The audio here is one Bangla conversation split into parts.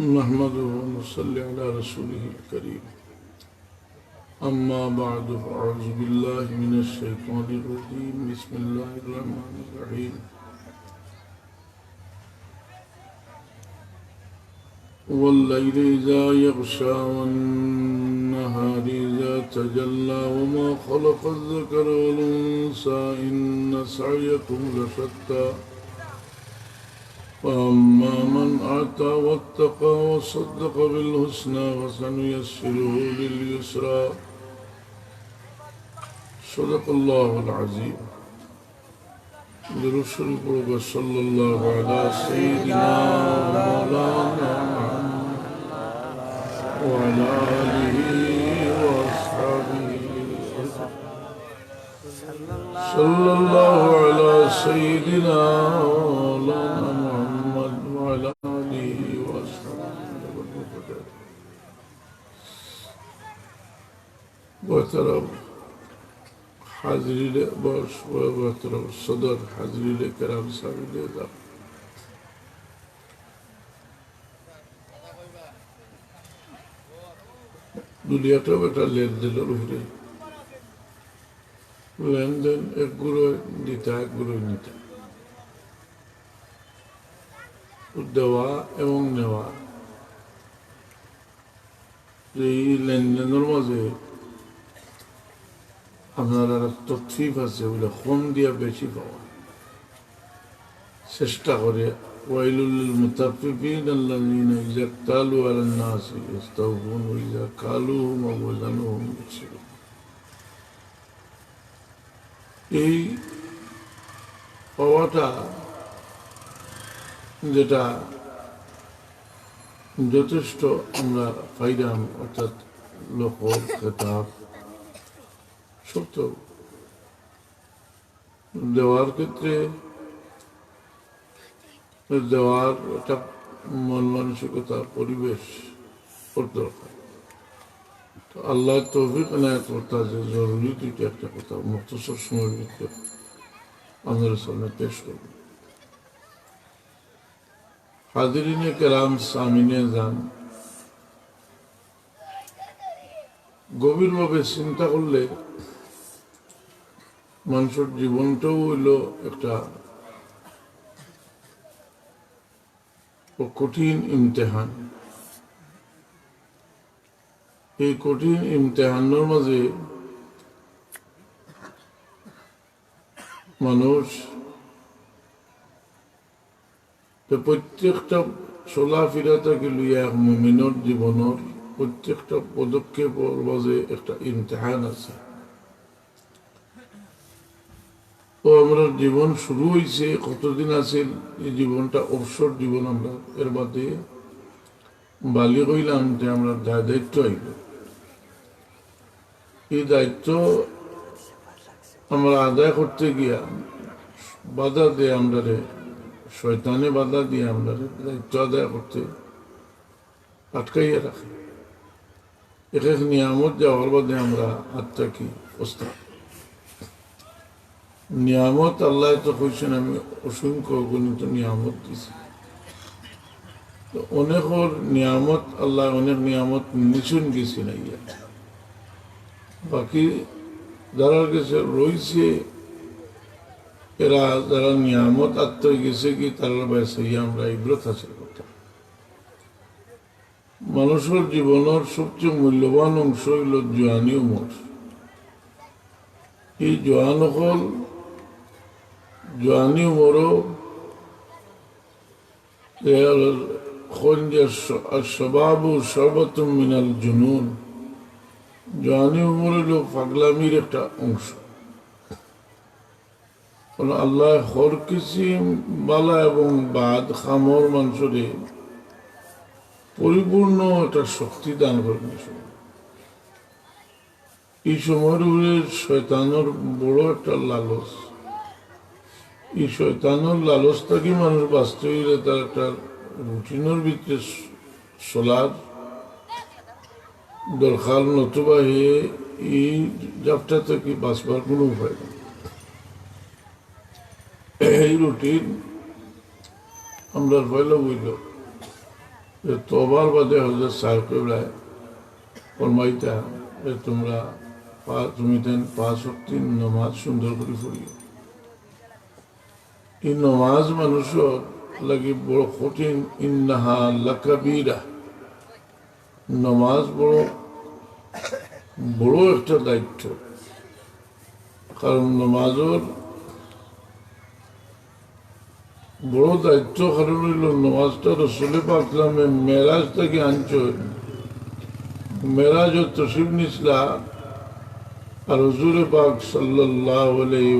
نحمده ونصلي على رسوله الكريم. أما بعد فأعوذ بالله من الشيطان الرجيم. بسم الله الرحمن الرحيم. والليل إذا يغشى والنهار إذا تجلى وما خلق الذكر والأنثى إن سعيكم لشتى. فأما من أعطى واتقى وصدق بالحسنى فسنيسره لليسرى صدق الله العظيم لرسول الله صلى الله على سيدنا ومولانا محمد وعلى آله وأصحابه صلى الله على سيدنا محترم حاضرین باش و محترم صدر حاضرین کرام سامعین دا দুনিয়াটাও একটা লেনদেনের উপরে লেনদেন একগুলো দিতে একগুলো নিতে দেওয়া এবং নেওয়া এই লেনদেনের মাঝে আপনার একটা তথ্যিফ আছে বলে কম দিয়া বেশি পাওয়া চেষ্টা করে। ওয়াইলুল মুতাফিফিন আল্লাযীনা ইযা আলান নাসি ইস্তাওফুন ওয়া ইযা কালুহুম ওয়া ওয়াজানুহুম এই পাওয়াটা যেটা যথেষ্ট আমরা পাইলাম অর্থাৎ লোক খেতাব সত্য দেওয়ার ক্ষেত্রে দেওয়ার একটা মন মানসিকতা পরিবেশ দরকার। তো আল্লাহ তৌফিক করতে আছে জরুরি একটা কথা। মুক্তসর সময়ের ভিতরে আমাদের সামনে পেশ করব। হাজিরিনে কেরাম সামিনে যান। গভীরভাবে চিন্তা করলে মানুষের জীবনটাও হইল একটা কঠিন ইমতেহান। এই কঠিন ইমতেহানের মাঝে মানুষ প্রত্যেকটা চলাফেরা থেকে লইয়া মুমিনের জীবনের প্রত্যেকটা পদক্ষেপের মাঝে একটা ইমতেহান আছে। আমরা জীবন শুরু হয়েছে কতদিন আছে, এই জীবনটা অবসর জীবন আমরা এর মধ্যে বালি কইলাম যে আমরা দায়িত্ব আইব। এই দায়িত্ব আমরা আদায় করতে গিয়া বাধা দিয়ে আমরা শয়তানে বাধা দিয়ে আমরা দায়িত্ব আদায় করতে আটকাইয়া রাখি। এক নিয়ামত যাওয়ার বাদে আমরা আত্মাকি প্রস্তাব নিয়ামত, আল্লাহ তো কইছেন, আমি অসংখ্য গণিত নিয়ামত দিছি। তো অনেকর নিয়ামত, আল্লাহ অনেক নিয়ামত নিচুন গেছি না ইয়া বাকি যারা গেছে রয়েছে এরা যারা নিয়ামত আত্ম গেছে কি, তারা বেসে আমরা ইব্রত হাসিল করতাম মানুষের জীবনের সবচেয়ে মূল্যবান অংশ হইল জোয়ানি উমর। এই জোয়ান হল উমরও স্বভাব সর্বত মিনাল জুনুন। জোয়ানি উমর হইল পাগলামির একটা অংশ। আল্লাহ হর কিসিম বালা এবং বাদ খামর মানুষরে পরিপূর্ণ একটা শক্তি দান করেন এই সময়ের উপরে বড় একটা লালস। এই শয়তানোর লালসটাকে মানুষ বাস্তবে তার একটা রুটিনের ভিতরে চলার দরকার নতুবা হে এই জাপটা থেকে বাঁচবার কোনো উপায় নেই। এই রুটিন আমরা পয়লা বইল যে তোবার বাদে হজরত সাহেব ফরমাইতা যে তোমরা তুমি তেন পাঁচ শক্তি নমাজ সুন্দর করে পড়িও। এই নমাজ মানুষের লাগি বড় কঠিন। ইন্নাহা লাকাবিরা। নমাজ বড় বড় একটা দায়িত্ব। কারণ নমাজের বড় দায়িত্ব কারণ হইল নমাজটা রসুলে পাকলামে মেরাজ থেকে আনছে। মেরাজ ও তসিব নিসলা আর হজুরে পাক সাল্লাহ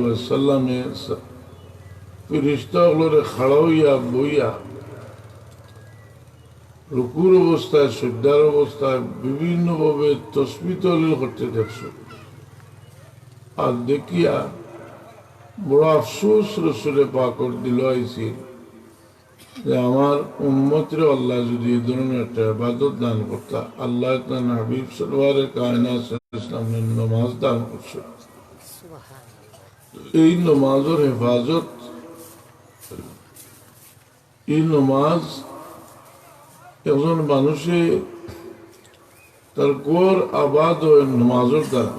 ওয়াসাল্লামে ফিরিস্তাগুলোরে খাড়া হইয়া বইয়া রুকুর অবস্থায় শ্রদ্ধার অবস্থায় বিভিন্নভাবে তসবি তলিল করতে দেখছ আর দেখিয়া বড় আফসোস রসুলে পাকর দিল আইসি যে আমার উন্মতির আল্লাহ যদি এই ধরনের একটা আবাদত দান করতা, আল্লাহ তান হাবিব সরওয়ারে কায়না নমাজ দান করছে। এই নমাজের হেফাজত এই নমাজ একজন মানুষে তার গড় আবাদ হয় নমাজের দ্বারা।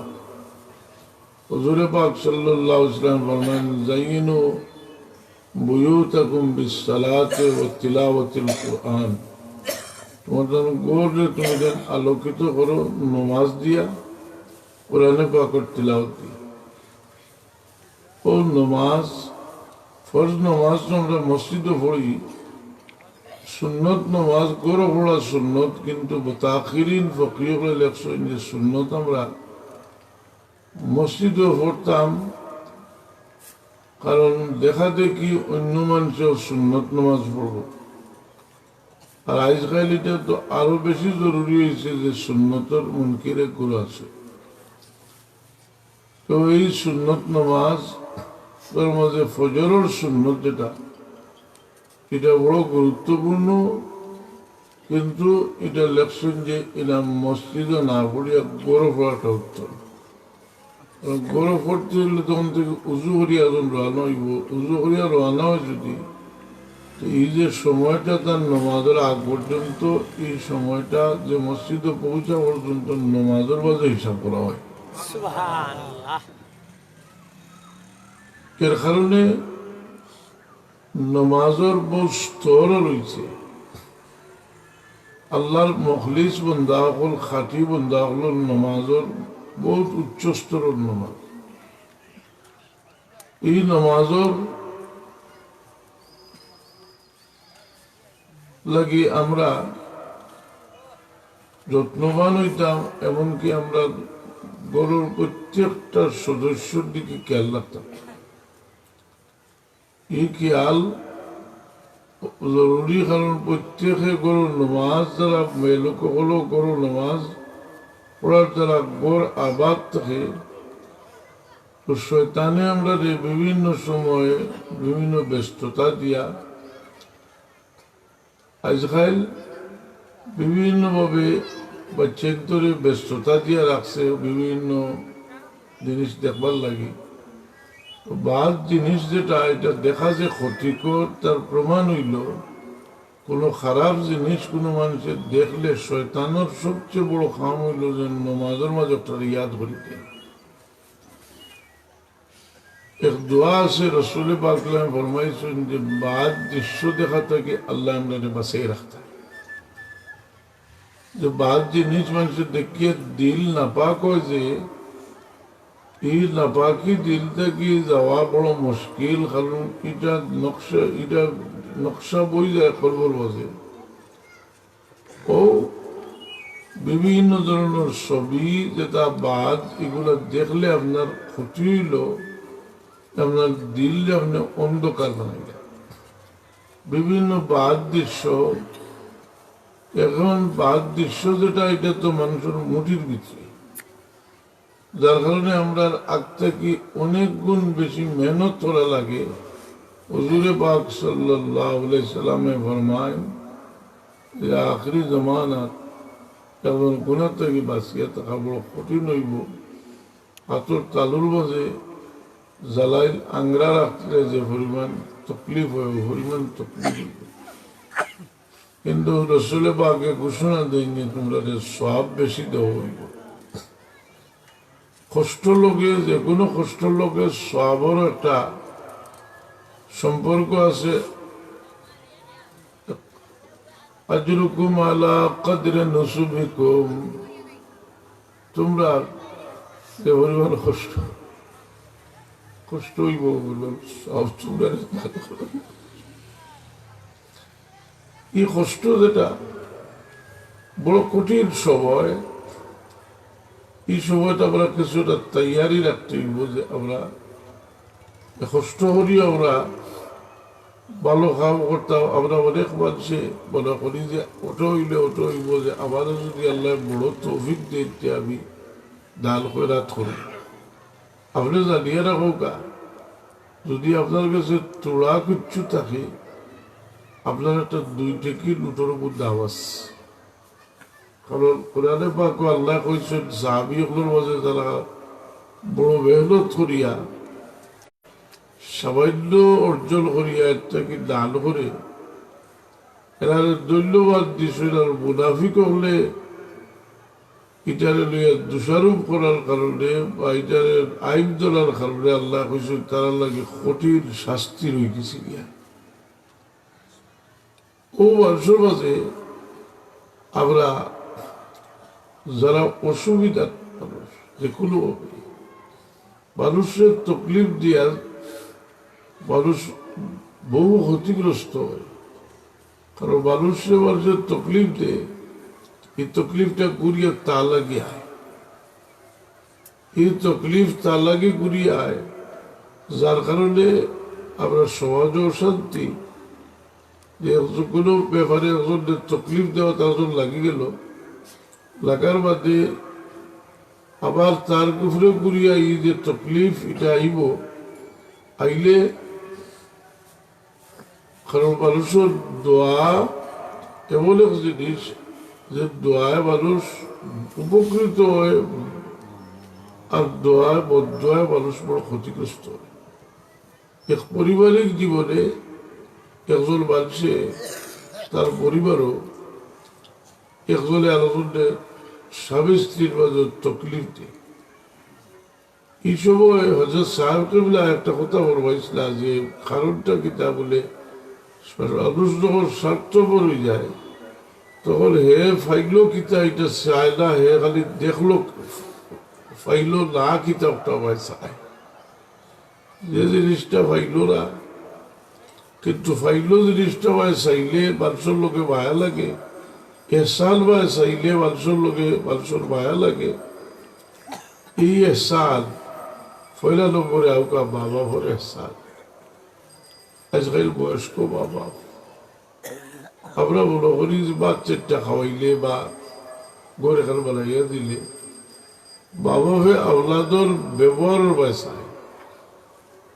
হজুরে পাক সাল্লাল্লাহু আলাইহি ওয়াসাল্লাম ফরমান জাইনু বুয়ুতাকুম বিসসালাতি ওয়া তিলাওয়াতিল কুরআন। তোমাদের গড়ে তুমি যেন আলোকিত করো, নমাজ দিয়া, কোরআনে পাকের তিলাওয়াত দিয়া। ও নমাজ, ফরজ নমাজ আমরা মসজিদে পড়ি সুন্নত নমাজ গড় পড়া সুন্নত, কিন্তু তাখিরিন ফকির লেখছেন যে সুন্নত আমরা মসজিদে পড়তাম। কারণ দেখা দেখি অন্য মানুষের সুন্নত নামাজ পড়ব আর আজকাল এটা তো আরও বেশি জরুরি হয়েছে যে সুন্নতর মুনকিরে গুরু আছে। তো এই সুন্নত নামাজ, তার মাঝে ফজরের সুন্নত যেটা এটা বড় গুরুত্বপূর্ণ কিন্তু এটা লেখছেন যে এটা মসজিদে না পড়িয়া গৌরব পড়াটা উত্তম। গরম করতে হলে তখন থেকে উজু করিয়া যখন রওনা হইব উজু করিয়া রওনা হয় যদি তো এই যে সময়টা তার নমাজের আগ পর্যন্ত এই সময়টা যে মসজিদে পৌঁছা পর্যন্ত নমাজের বাজে হিসাব করা হয়। এর কারণে নমাজের বহু স্তর রয়েছে। আল্লাহর মখলিস বন্দা হল, খাটি বন্দা হল নমাজের বহুত উচ্চ স্তরের নমাজ। এই নমাজের লাগি আমরা যত্নবান হইতাম, এমনকি আমরা গরুর প্রত্যেকটা সদস্যর দিকে খেয়াল রাখতাম। এই খেয়াল জরুরি কারণ প্রত্যেকে গরুর নমাজ দ্বারা হলো গরুর নমাজ পড়ার দ্বারা গড় আবাদ থাকে। তো শয়তানে আমরা বিভিন্ন সময়ে বিভিন্ন ব্যস্ততা দিয়া আজকাল বিভিন্নভাবে বাচ্চাকে ধরে ব্যস্ততা দিয়া রাখছে, বিভিন্ন জিনিস দেখবার লাগে। তো বাদ জিনিস যেটা এটা দেখা যে ক্ষতিকর তার প্রমাণ হইল কোনো খারাপ জিনিস কোনো মানুষের দেখলে শয়তানোর সবচেয়ে বড় খাম হইল যে নমাজের মাঝে একটা ইয়াদ করিতে এক দোয়া আছে রসুল পাকলাম ফরমাইছেন যে বাদ দৃশ্য দেখা থেকে আল্লাহ আমরা বাসাই রাখতে যে বাদ জিনিস মানুষের দেখিয়ে দিল নাপাক হয় যে নাপাকি যাওয়া বড় মুশকিল, কারণ এটা নকশা এটা নকশা বই যায় ও বিভিন্ন ধরনের ছবি, যেটা বাদ, এগুলো দেখলে আপনার ক্ষতি হইল, আপনার দিল আপনি অন্ধকার বানাইল বিভিন্ন বাদ দৃশ্য, এখন বাদ দৃশ্য যেটা, এটা তো মানুষের মুঠির ভিতরে। যার কারণে আমরা আগ থেকে অনেক গুণ বেশি মেহনত করা লাগে। হজুরে পাক সাল্লামে ফরমায় যে আখরি জমানাত এখন গুণা থেকে বাঁচিয়া থাকা বড় কঠিন হইব। হাতর তালুর মাঝে জ্বালাইল আংরা রাখলে যে পরিমাণ তকলিফ হয় পরিমাণ তকলিফ হইব। কিন্তু রসুলে বাগে ঘোষণা দেয়নি, তোমরা সব বেশি দেওয়া হইব। কষ্ট লোকে যে কোনো কষ্ট লোকের সবরও একটা সম্পর্ক আছে। আজরুকুম আলা নসুবিকুম তোমরা যে পরিমাণ কষ্ট। কষ্ট হইব সব তোমরা এই কষ্ট যেটা বড় কঠিন সময় এই সময়টা আমরা কিছুটা তৈয়ারি রাখতে হইব যে আমরা কষ্ট করি আমরা ভালো কাম করতাম। আমরা অনেক মানুষে মনে করি যে ওটো হইলে ওটো হইব যে আমারও যদি আল্লাহ বড় তৌফিক দিতে আমি দান করে রাত করি। আপনি জানিয়ে রাখো কা যদি আপনার কাছে তোড়া কিচ্ছু থাকে, আপনার একটা দুই টেকি লুটোর উপর দাম আছে। কারণ কোরআনে পাক আল্লাহ কইছেন, সাহাবি সকলের মাঝে তারা বড় মেহনত করিয়া সামান্য অর্জন করিয়া একটা কি দান করে, এরা ধন্যবাদ দিয়েছেন আর মুনাফিক হলে এটারে লইয়া দোষারোপ করার কারণে বা এটারে আইন তোলার কারণে আল্লাহ কইছেন, তারা লাগে কঠিন শাস্তি রয়ে গেছে গিয়া। ও মানুষের মাঝে আমরা যারা অসুবিধার মানুষ যে কোনো মানুষের তকলিফ দিয়া মানুষ বহু ক্ষতিগ্রস্ত হয়। কারণ মানুষের মানুষের তকলিফ দেয় এই তকলিফটা ঘুরিয়ে তা লাগে আয়। এই তকলিফ তা লাগে ঘুরিয়ে আয়, যার কারণে আমরা সমাজ অশান্তি। যে কোনো ব্যাপারে একজন তকলিফ দেওয়া তার জন্য লাগি গেল লাগার বাদে আবার তার উপরে ঘুরিয়া এই যে তকলিফ এটা আইব, আইলে কারণ মানুষের দোয়া এমন এক জিনিস যে দোয়ায় মানুষ উপকৃত হয় আর দোয়ায় বদোয়ায় মানুষ বড় ক্ষতিগ্রস্ত হয়। এক পারিবারিক জীবনে একজন মানুষে তার পরিবারও একজনে আরেকজনে স্বামী স্ত্রীর তকলিফ এই সময় হজরত একটা কথা যে, কারণটা বলে মানুষ যখন স্বার্থপর হয়ে যায়, তখন হে ফাইলো কিতা এটা চায় না, হে খালি দেখল, ফাইলো না কিতা একটা আমায় চায়। যে জিনিসটা ফাইলো না, কিন্তু ফাইলো জিনিসটা আমায় চাইলে মানুষের লোকে মায়া লাগে এহসান বা চাইলে মানুষের লোকে মানুষের মায়া লাগে এই এহসান পয়লা নম্বরে আউকা মা বাবার এহসান আজকাল বয়স্ক মা বাপ আমরা মনে করি যে বাচ্চাটা খাওয়াইলে বা গড়ে খান বানাইয়া দিলে বাবা হয়ে আওলাদর ব্যবহারের বাসায়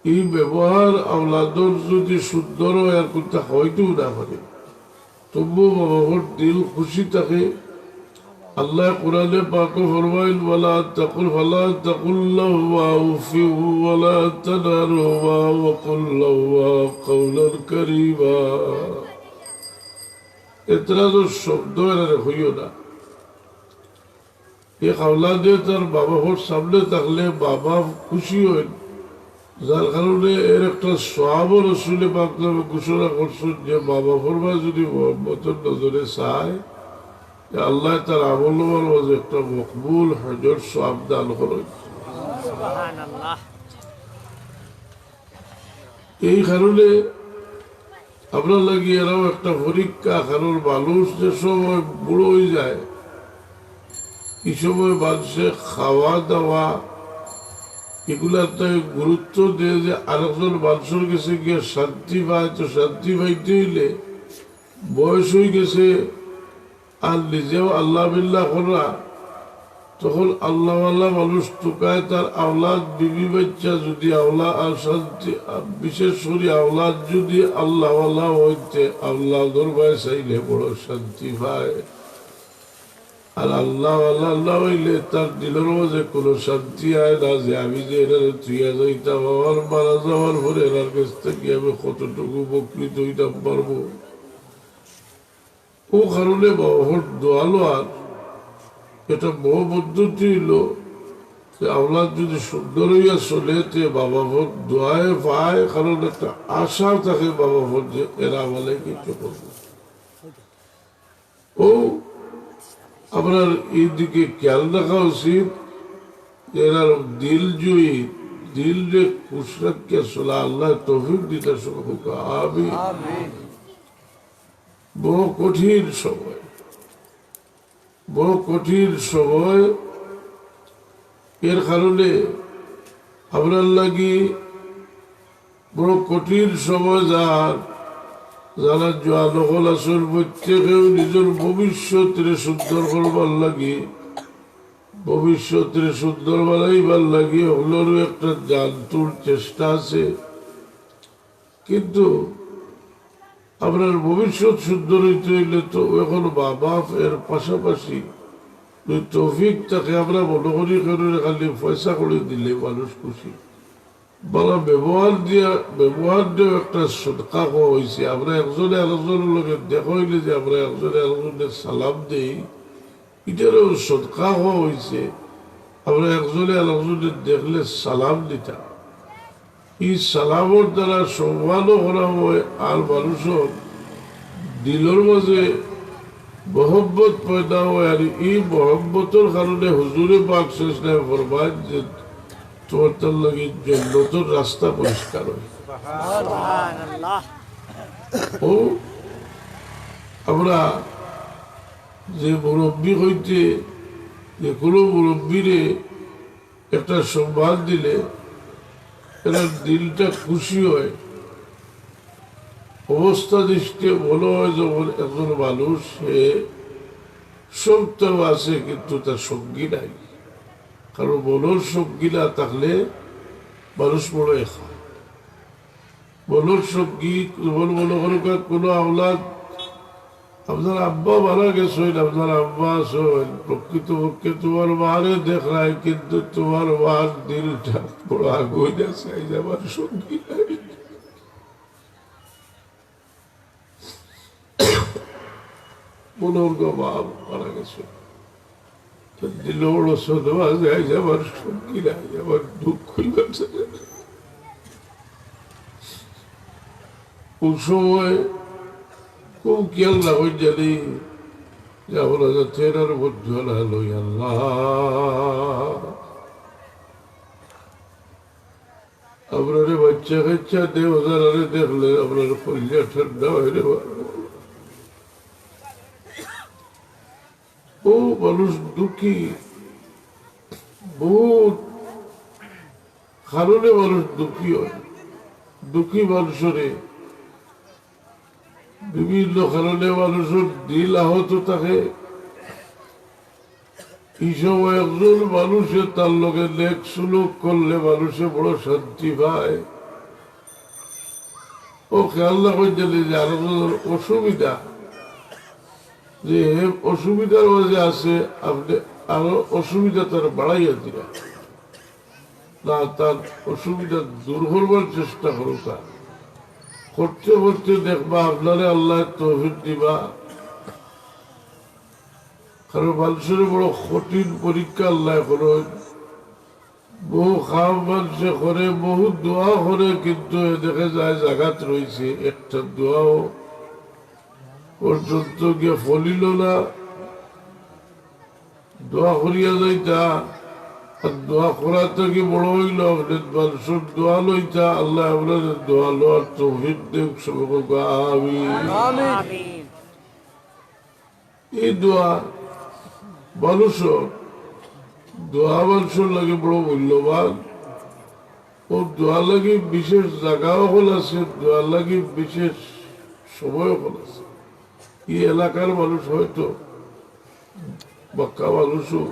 এই ব্যবহার আওলাদর যদি সুন্দর হয় আর কোনটা হয়তেও না পারে তবুও বাবার দিল খুশি থাকে। আল্লাহ কোরআনে পাক ফরমাইল ওয়ালা তাকুল, ফালা তাকুল্লাহু উফি ওয়ালা তানারু ওয়া কুল্লাহু কাওলান কারীমা। এতরা তো শব্দ এরা হইও না। এক আওলাদে তার বাবা হোর সামনে থাকলে বাবা খুশি হয় যার কারণে এর একটা সব রসুলে পাকলামে ঘোষণা করছেন যে বাবা ফরমা যদি মোহাম্মতের নজরে চায় যে আল্লাহ তার আমলমার মাঝে একটা মকবুল হজর সব দান করেন। এই কারণে আমরা লাগি এরাও একটা পরীক্ষা কারণ মানুষ যে সময় বুড়ো হয়ে যায় এই সময় মানুষের খাওয়া দাওয়া এগুলাতে গুরুত্ব দিয়ে যে আরেকজন মানুষের কাছে গিয়ে শান্তি পায়, তো শান্তি পাইতে হইলে বয়স হয়ে গেছে আর নিজেও আল্লাহ বিল্লাহ করা তখন আল্লাহ আল্লাহ মানুষ টুকায় তার আওলাদ, বিবি বাচ্চা যদি আওলা আর শান্তি বিশেষ করে আওলাদ যদি আল্লাহ আল্লাহ হইতে আল্লাহ দরবারে চাইলে বড় শান্তি পায়। আর আল্লাহ আল্লাহ আল্লাহ হইলে তার দিলের মাঝে কোনো শান্তি হয় না যে আমি যে এটা তুইয়া যাইতাম, আমার মারা যাওয়ার পরে এনার কাছ থেকে আমি কতটুকু উপকৃত হইতাম পারব? ও কারণে বাবার দোয়ালো আর এটা বহু পদ্ধতি হইল যে আওলাদ যদি সুন্দর হইয়া চলে তে বাবা ভোট দোয়ায় পায় কারণ একটা আশা থাকে বাবা ভোট যে এরা বলে কিছু করবে। ও আপনার এই দিকে খেয়াল রাখা উচিত যে এনার দিল জুই দিল যে কুসরতকে চলা আল্লাহ তৌফিক দিতে শুরু আমি বহু কঠিন সময়, বহু কঠিন সময়। এর কারণে আপনার লাগি বড় কঠিন সময় যার যারা জোয়ানকল আসল প্রত্যেকেও নিজের ভবিষ্যতের সুন্দর করবার লাগে। সুন্দর বানাইবার লাগে, ওগুলোরও একটা জানতুর চেষ্টা আছে। কিন্তু আপনার ভবিষ্যৎ সুন্দর হইতে হইলে তো এখন বাপ এর পাশাপাশি তৌফিক তাকে আমরা মনে করে খালি পয়সা করে দিলে মানুষ খুশি। বলা, ব্যবহার দিয়া, ব্যবহার দিয়েও একটা সদকা হয়েছে আমরা একজনে আরেকজনের লোকের দেখা হইলে যে আমরা একজনে আরেকজনের সালাম দিই, এটারও সদকা হয়েছে আমরা একজনে আরেকজনের দেখলে সালাম দিতাম এই সালামর দ্বারা সম্মানও করা হয় আর মানুষের দিলের মাঝে মহব্বত পয়দা হয়। আর এই মহব্বতের কারণে হুজুরে পাক শেষনে ফরমান যে তোমার তার লাগে যে নতুন রাস্তা পরিষ্কার হয়। ও আমরা যে মুরব্বী হইতে যে কোনো মুরব্বীরে একটা সম্মান দিলে এরা দিলটা খুশি হয়। অবস্থা দৃষ্টি মনে হয় যেমন একজন মানুষ সে সব তো আছে কিন্তু তার সঙ্গী নাই। কারণ সঙ্গী না থাকলে মানুষ বড় একা মনের সঙ্গী যেমন মনে কোনো আওলাদ, আপনার আব্বা মারা গেছেন আপনার আব্বা আছেন প্রকৃতপক্ষে তোমার মারে দেখায় কিন্তু তোমার মার দিলটা বড় আগুন আছে আমার সঙ্গী নাই মনোর মারা গেছে। দিল বড় সদমা যায় আমার সঙ্গী নাই আমার দুঃখই বাঁচে ওই সময় খুব খেয়াল রাখুন জানি যে আমরা যাচ্ছে এটার মধ্যে হলো আল্লাহ আপনার বাচ্চা কাচ্চা দেব যারা দেখলে আপনার কলিজা ঠান্ডা হয়ে ও মানুষ দুঃখী। বহুত কারণে মানুষ দুঃখী হয়। দুঃখী মানুষের বিভিন্ন কারণে মানুষের দিল আহত থাকে। এই সময় একজন মানুষের তার লোকে নেক সুলুক করলে মানুষে বড় শান্তি পায়। ও খেয়াল রাখুন জানি যে অসুবিধা। যে অসুবিধার মাঝে আছে, আপনি আরও অসুবিধা তার বাড়াইয়া দিলা না, তার অসুবিধা দূর করবার চেষ্টা করুকা করতে করতে দেখবা আপনারে আল্লাহ তৌফিক দিবা। কারণ মানুষের বড় কঠিন পরীক্ষা আল্লাহ করে বহু খাম মানুষে করে, বহু দোয়া করে, কিন্তু দেখে যায় জাগাত রয়েছে। একটা দোয়াও পর্যন্ত গিয়ে ফলিল না। দোয়া করিয়া যাইতা দোয়া করা কি বড় হইল মানুষের দোয়া লইতা আল্লাহ আমরা দোয়া লওয়ার তৌহিদ দেব সকলকে। আমি এই দোয়া মানুষের দোয়া মানুষের লাগে বড় মূল্যবান। ও দোয়া লাগে বিশেষ জায়গাও হল আছে দোয়া লাগে বিশেষ সময়ও হল আছে। এই এলাকার মানুষ হয়তো বাক্কা মানুষও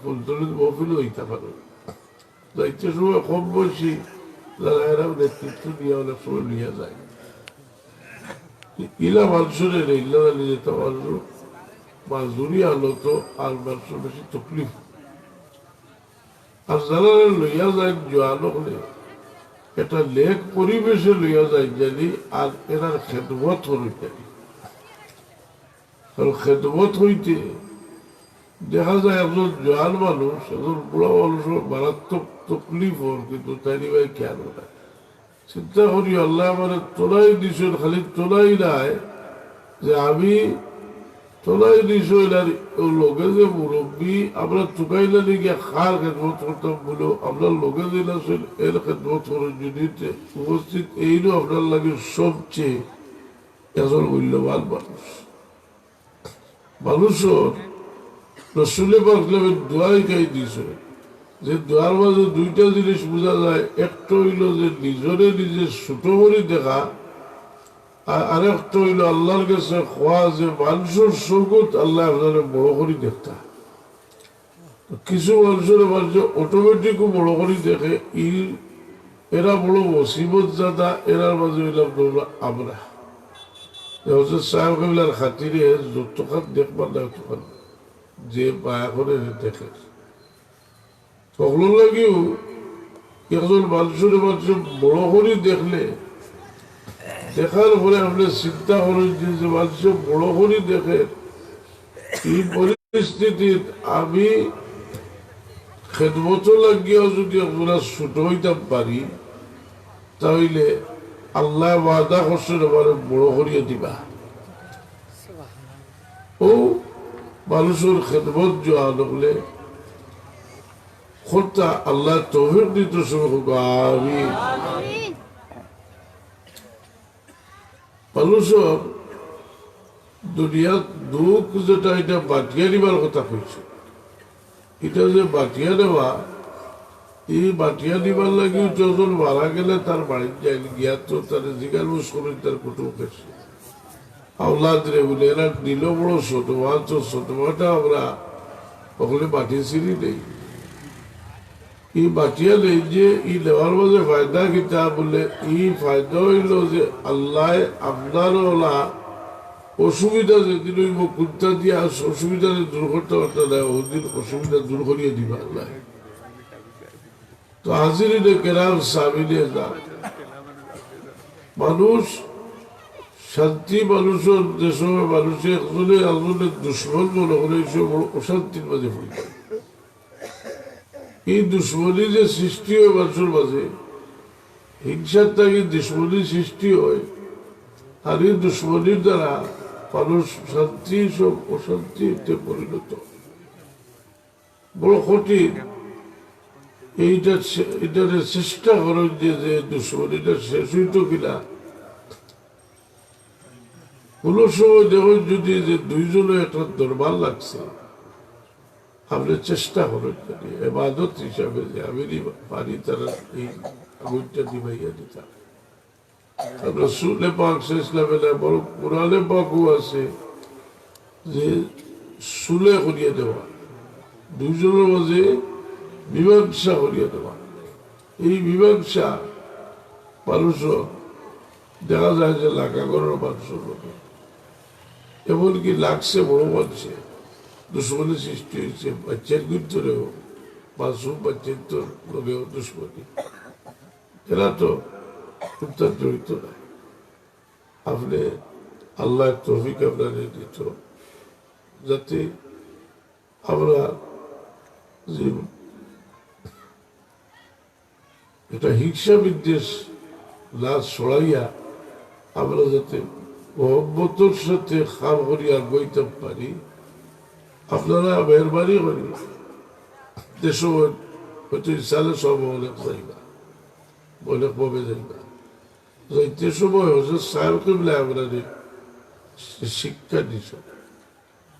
ফুলতলির মহফিল হইতে পারে। যাইতে সময় কম বয়সী যারা এরা নেতৃত্ব নিয়ে অনেক সময় নিয়ে যায়। ইলা মানুষের ইল্লা জানি যেতে মানুষ মাজুরি আলো তো আর মানুষের বেশি তকলিফ। আর যারা লইয়া যায়, জোয়ানো হলে, এটা লেখ পরিবেশে লইয়া যায় জানি, আর এনার খেদমত হল জানি। আর খেদমত হইতে দেখা যায় একজন জয়াল মানুষ, একজন বুড়া মানুষ, মারাত্মক তকলিফ ওর কিন্তু তাই ভাই খেয়াল নাই চিন্তা করি আল্লাহ মানে তোলাই দিছেন, খালি তোলাই নাই যে আমি তোলাই ও লোকে যে মুরব্বী, আমরা টুকাইলে নাকি খার খেদমত করতাম বলো, আপনার লোকে দিন আসেন এর খেদমত করেন যদি উপস্থিত এইও আপনার লাগে সবচেয়ে একজন মূল্যবান মানুষ। মানুষের রসুলে পাকলামের দোয়াই গাই দিছে। যে দোয়ার মাঝে দুইটা জিনিস বোঝা যায়, একটা হইল যে নিজরে নিজে ছোট করে দেখা, আর আরেকটা হইল আল্লাহর কাছে খোয়া যে মানুষের সৌগত আল্লাহ আপনারা বড় করে দেখতা কিছু মানুষের মানুষ অটোমেটিকও বড় করে দেখে, ই এরা বড় মুসিবত জাদা এরার মাঝে হইলাম আমরা। হজরত সাহেব কবিলার খাতিরে যতখান দেখবার না তখন যে মায়া করে দেখে। তখন লাগিও একজন মানুষের মানুষ বড় করে দেখলে, দেখার পরে আপনি চিন্তা করেন যে যে মানুষ বড় করে দেখে এই পরিস্থিতিত আমি খেদমত লাগিয়েও যদি আপনারা ছোট হইতাম পারি, তাহলে আল্লাহ ওয়াদা করছেন আমার বড় করিয়ে দিবা। ও মানুষের খেদমত জোয়া লাগলে খোরতা আল্লাহ তৌফিক দিত আমি মানুষের দুনিয়াত দুঃখ যেটা এটা বাটিয়া নিবার কথা কইছে। এটা যে বাটিয়া নেওয়া এই বাটিয়া নিবার লাগি যখন মারা গেলে তার বাড়ি যাই গিয়া তো তার জিগার মুসলিম তার কুটুম পেয়েছে আওলাদ রে বলে এরা নিল বড় ছোট মা, তো ছোট মাটা আমরা ওখানে বাটি সিঁড়ি নেই। এই বাটিয়া নেই যে, ই নেওয়ার মাঝে ফায়দা কিতা বলে, ই ফায়দা হইল যে আল্লাহ আপনার ওলা অসুবিধা যেদিন হইব কুর্তা দিয়া অসুবিধা দূর করতে পারতে ওদিন অসুবিধা দূর করিয়ে দিবা আল্লাহ। তো হাজিরিনে কেরাম সামিনে যা মানুষ, শান্তি মানুষের সময় মানুষের একজনে একজনের দুশ্মন মনে করে বড় অশান্তির মাঝে পড়ে। এই দুশ্মনী যে সৃষ্টি হয় মানুষের মাঝে, হিংসার তাকে দুশ্মনী সৃষ্টি হয়, আর এই দুশ্মনীর দ্বারা মানুষ শান্তি সব অশান্তিতে পরিণত। বড় কঠিন এইটা সে- চেষ্টা করেন যে যে দুশ্মনীটা শেষ হইতো কিনা? কোন সময় দেখুন যদি যে দুইজনে একটা দরবার লাগছে, আপনি চেষ্টা করেন যদি, এবাদত হিসাবে যে আমি পারি তারা এই আগুনটা নিবাইয়া দিতাম। পাক ইসলামে না পুরানে পাকও আছে যে শুলে করিয়ে দেওয়া। দুইজনের মাঝে মীমাংসা করিয়ে দেওয়া এই মীমাংসা মানুষ দেখা যায় যে লাখা করার মানুষের লোকে এমনকি লাগছে বড় মানুষে দুশ্মনী সৃষ্টি হয়েছে, বাচ্চার ভিতরেও মাসুম বাচ্চার তো লোকেও দুশ্মনী। এরা তো খুব তার জড়িত না। আপনি আল্লাহ তৌফিক আপনাদের দিত যাতে আমরা যে এটা হিংসা বিদ্বেষ না ছড়াইয়া আমরা যাতে মোহব্বতর সাথে খাম করিয়া বইতে পারি, আপনারা মেহরবানি করি। দেশ হয়তো ইসালে সব অনেক যাইবা। অনেক ভাবে যাইবা যাইতে সময় আমরা শিক্ষা দিছ,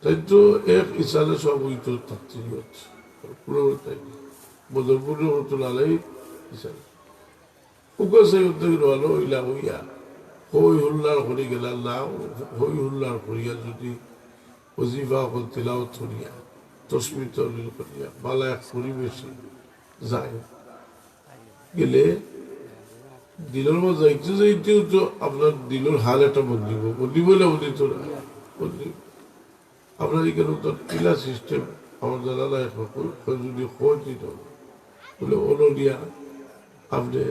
তাই তো এক ইসালে সব হইতো থাকতে হচ্ছে। পুরো তাই। বদরপুরে হতো লালাই হইয়া, হই হুল্লার করি গেলাম না, হই হুল্লার করিয়া যদি করিয়া তসমিত করিয়া, বালা এক যায়। গেলে যাইতে যাইতেও তো আপনার দিলের হাল একটা বদলিব। বদলি বলে বদলিত না, বদলিব। আপনার এখানে তো টিলা সিস্টেম আমার জানা নাই এখন যদি খোঁজ দিত, বলে অনলিয়া আপনি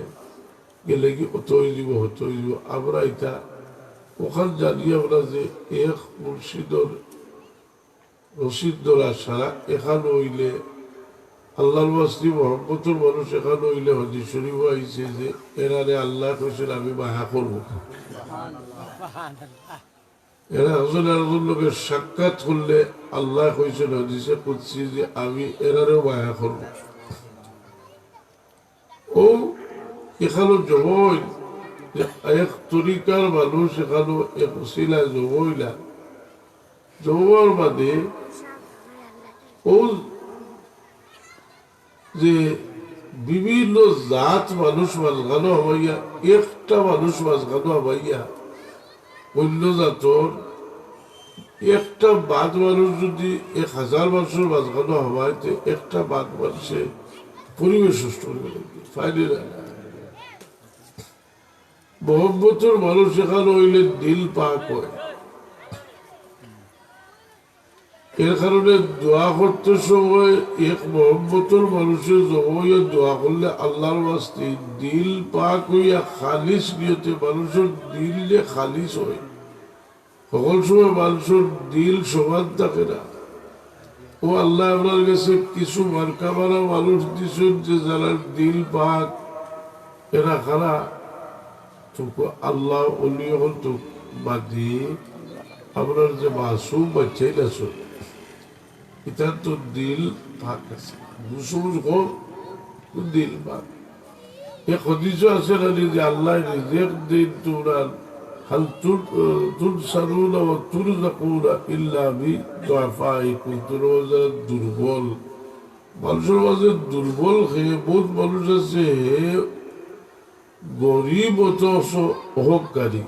গেলে কি হতই দিব হতই দিব। আমরা এটা ওখান জানি আমরা যে এক মুর্শিদর রশিদ ধরা সারা এখানে হইলে আল্লাহর বাস্তি মহব্বতর মানুষ এখানে হইলে হজি শরীফ আইছে যে এরারে আল্লাহ কৈছেন আমি মায়া করব। এরা হজর আল্লাহর লোকের সাক্ষাৎ করলে আল্লাহ কইছেন, হদিসে কুদসি যে আমি এরারেও মায়া করব। ও, এখানে জবই, এক তরিকার মানুষ এখানে এক শিলা জবইলা জবর বাদে, ও যে বিভিন্ন জাত মানুষ মাঝখানো হবাইয়া একটা মানুষ মাঝখানো হবাইয়া অন্য জাতর একটা বাদ মানুষ যদি এক হাজার মানুষের মাঝখানে হওয়ায় একটা বাদ মানুষে পরিবেশ সুস্থ না মোহব্বতের মানুষ এখানে হইলে দিল পাক হয়। এর কারণে দোয়া করতে সময় এক মোহব্বতের মানুষের জমাইয়া দোয়া করলে আল্লাহর বাস্তে দিল পাক হইয়া খালিস নিয়তে মানুষের দিল যে খালিস হয়। সকল সময় মানুষের দিল সমান থাকে না। ও আল্লাহ, আপনার কাছে কিছু মার্কা মারা মানুষ দিছেন যে যারা দিল পাক, এরা খারা। তোকে আল্লাহ অলি হল তো বাদি। আপনার যে মাসুম বাচ্চাই আসুন এটা তো দিল পাক আছে। মুসুর হোক তো দিল পাক। এ খদিস আছে না যে আল্লাহ রিজেক দিন তোমরা তুরজাকুন ইল্লা বি দুআফাইকুম তোমরা যারা দুর্বল মানুষের মাঝে দুর্বল হয়ে বহুত মানুষ আছে গরিব অহংকারী।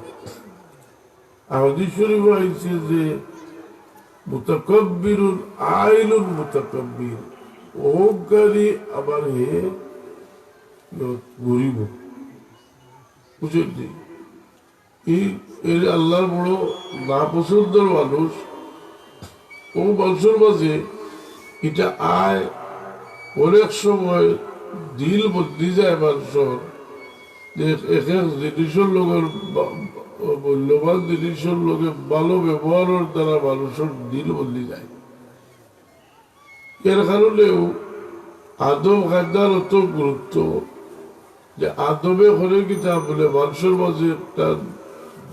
আহাদিস শরীফ আইছে যে মুতাকব্বিরুন আইলুন মুতাকব্বির। অহংকারী আবার হে গরিব। বুঝলি এই আল্লাহর বড় না পছন্দের মানুষ। ও মানুষের মাঝে এটা আয় অনেক সময় দিল বদলি যায় মানুষের। জিনিসের লোকের মূল্যবান জিনিসের লোকে ভালো ব্যবহারের দ্বারা মানুষের দিল বদলি যায়। এর কারণেও আদব খাদ্যার অত গুরুত্ব যে আদবে করে কিতা বলে মানুষের মাঝে একটা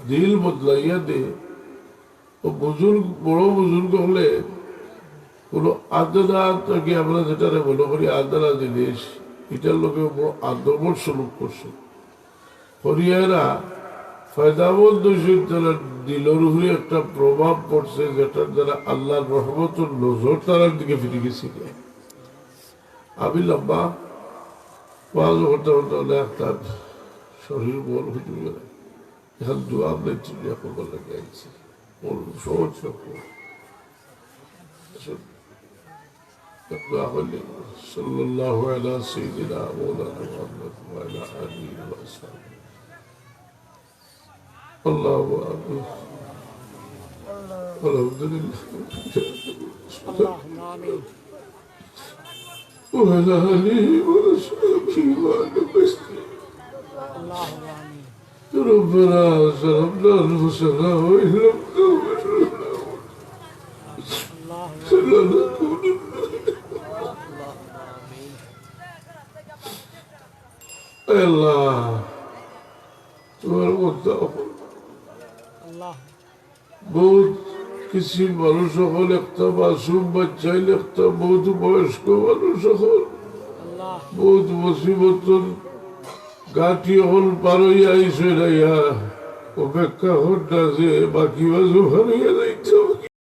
দিল বদলাইয়া দে। ও বুজুর্গ, বড় বুজুর্গ হলে কোনো আদনা থেকে আমরা যেটা মনে করি আদনা জিনিস, এটার লোকে বড় আদবর স্বরূপ করছে। হরিয়ারা ফয়দাবন্দ তারা দিলের উপরে একটা প্রভাব পড়ছে যেটার দ্বারা আল্লাহর রহমতুর নজর তারার দিকে ফিরে গেছিল। আমি লম্বা, ওয়াজ করতে করতে অনেক তার শরীর বল হয়ে هل dua الله الدنيا قبل لك أيسر والشعور تقول دعا صلى الله على سيدنا مولانا محمد وعلى آله وأصحابه. الله أكبر الحمد لله. اللهم آمين. وعلى آله وأصحابه وعلى اله اللهم آمين. ربنا ظلمنا انفسنا وان لم تغفر لنا اللهم لنكونن اي الله তোমার মধ্যে الله বহুত কিছু মানুষ সকল একটা মাসুম বাচ্চাই একটা বহুত বয়স্ক মানুষ সকল الله বহুত মুসিবতর গাঠি হল যে বাকি বাজু হারিয়ে যাই